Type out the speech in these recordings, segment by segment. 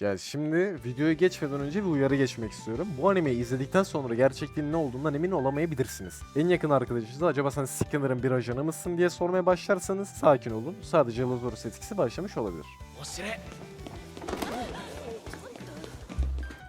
Yani şimdi videoya geçmeden önce bir uyarı geçmek istiyorum. Bu animeyi izledikten sonra gerçekliğin ne olduğundan emin olamayabilirsiniz. En yakın arkadaşınıza acaba sen Skinner'ın bir ajanı mısın diye sormaya başlarsanız sakin olun. Sadece Lazarus etkisi başlamış olabilir.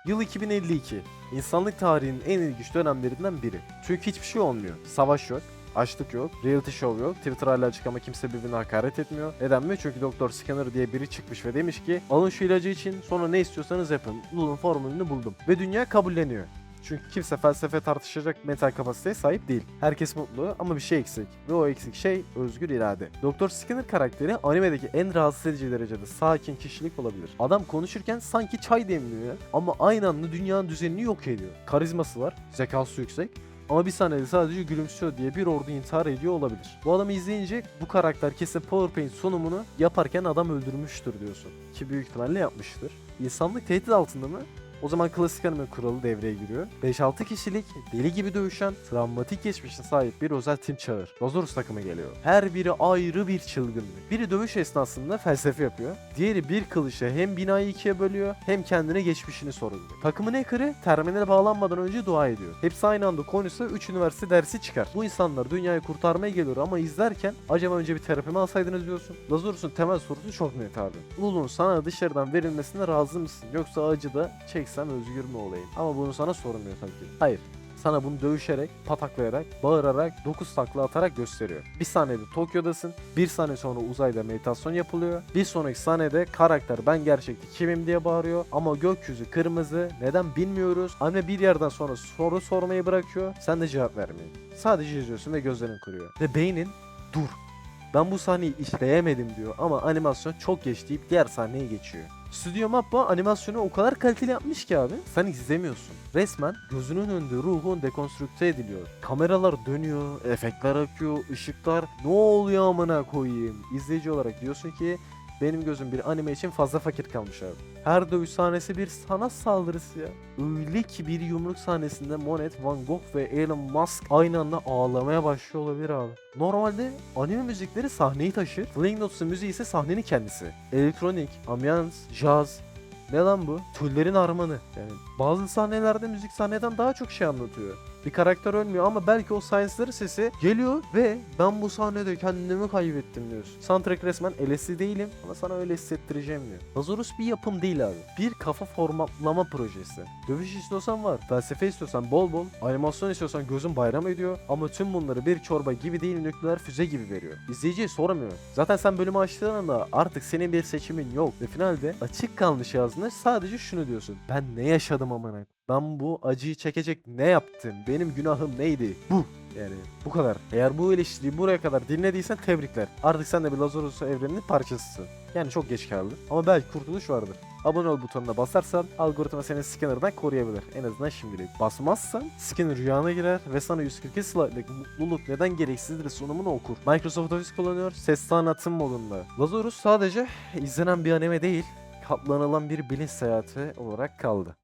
Yıl 2052. İnsanlık tarihinin en ilginç dönemlerinden biri. Çünkü hiçbir şey olmuyor. Savaş yok, açlık yok, reality show yok, Twitter hala açık ama kimse birbirine hakaret etmiyor. Neden mi? Çünkü Doktor Skinner diye biri çıkmış ve demiş ki alın şu ilacı için sonra ne istiyorsanız yapın. Bulun formülünü buldum. Ve dünya kabulleniyor. Çünkü kimse felsefe tartışacak mental kapasiteye sahip değil. Herkes mutlu ama bir şey eksik. Ve o eksik şey özgür irade. Doktor Skinner karakteri animedeki en rahatsız edici derecede sakin kişilik olabilir. Adam konuşurken sanki çay demliyor ama aynı anda dünyanın düzenini yok ediyor. Karizması var, zekası yüksek ama bir sahnede sadece gülümsüyor diye bir ordu intihar ediyor olabilir. Bu adamı izleyince bu karakter kesin PowerPoint sunumunu yaparken adam öldürmüştür diyorsun. Ki büyük ihtimalle yapmıştır. İnsanlık tehdit altında mı? O zaman klasik anime kuralı devreye giriyor. 5-6 kişilik, deli gibi dövüşen, travmatik geçmişe sahip bir özel tim çağır. Lazarus takımı geliyor. Her biri ayrı bir çılgınlık. Biri dövüş esnasında felsefe yapıyor. Diğeri bir kılıçla hem binayı ikiye bölüyor hem kendine geçmişini soruluyor. Takımın hacker'ı terminale bağlanmadan önce dua ediyor. Hepsi aynı anda konuşsa 3 üniversite dersi çıkar. Bu insanlar dünyayı kurtarmaya geliyor ama izlerken acaba önce bir terapi mi alsaydınız diyorsun. Lazarus'un temel sorusu çok net abi. Lulun sana dışarıdan verilmesine razı mısın? Yoksa acıda çeksem özgür mü olayım? Ama bunu sana sormuyor tabii ki. Hayır. Sana bunu dövüşerek, pataklayarak, bağırarak, 9 takla atarak gösteriyor. Bir sahnede Tokyo'dasın, bir saniye sonra uzayda meditasyon yapılıyor. Bir sonraki sahnede karakter ben gerçekte kimim diye bağırıyor ama gökyüzü kırmızı, neden bilmiyoruz. Anne bir yerden sonra soru sormayı bırakıyor, sen de cevap vermeyin. Sadece izliyorsun ve gözlerin kuruyor. Ve beynin dur. Ben bu sahneyi işleyemedim diyor ama animasyon çok geç deyip diğer sahneye geçiyor. Stüdyo Mappa animasyonu o kadar kaliteli yapmış ki abi sen izlemiyorsun. Resmen gözünün önünde ruhun dekonstrükte ediliyor. Kameralar dönüyor, efektler akıyor, ışıklar ne oluyor amına koyayım. İzleyici olarak diyorsun ki benim gözüm bir anime için fazla fakir kalmış abi. Her dövüş sahnesi bir sanat saldırısı ya. Öyle ki bir yumruk sahnesinde Monet, Van Gogh ve Elon Musk aynı anda ağlamaya başlıyor olabilir abi. Normalde anime müzikleri sahneyi taşır. Flying Notes'un müziği ise sahnenin kendisi. Elektronik, ambiyans, jazz, ne lan bu? Türlerin harmanı. Yani bazı sahnelerde müzik sahneden daha çok şey anlatıyor. Bir karakter ölmüyor ama belki o science'ları sesi geliyor ve ben bu sahnede kendimi kaybettim diyorsun. Soundtrack resmen LSD değilim ama sana öyle hissettireceğim diyor. Lazarus bir yapım değil abi. Bir kafa formatlama projesi. Dövüş istiyorsan var. Felsefe istiyorsan bol bol. Animasyon istiyorsan gözün bayram ediyor. Ama tüm bunları bir çorba gibi değil nükleer füze gibi veriyor. İzleyiciye soramıyor. Zaten sen bölümü açtığın anda artık senin bir seçimin yok. Ve finalde açık kalmış yazdığında sadece şunu diyorsun. Ben ne yaşadım amına ben bu acıyı çekecek ne yaptım? Benim günahım neydi? Bu. Yani bu kadar. Eğer bu eleştiriyi buraya kadar dinlediysen tebrikler. Artık sen de bir Lazarus evreninin parçasısın. Yani çok geç kaldı. Ama belki kurtuluş vardır. Abone ol butonuna basarsan algoritma seni Skinner'dan koruyabilir. En azından şimdilik. Basmazsan Skinner rüyana girer ve sana 142 slaytlık mutluluk neden gereksizdir sunumunu okur. Microsoft Office kullanıyor. Ses sanatım modunda. Lazarus sadece izlenen bir anime değil, katlanılan bir bilinç seyahati olarak kaldı.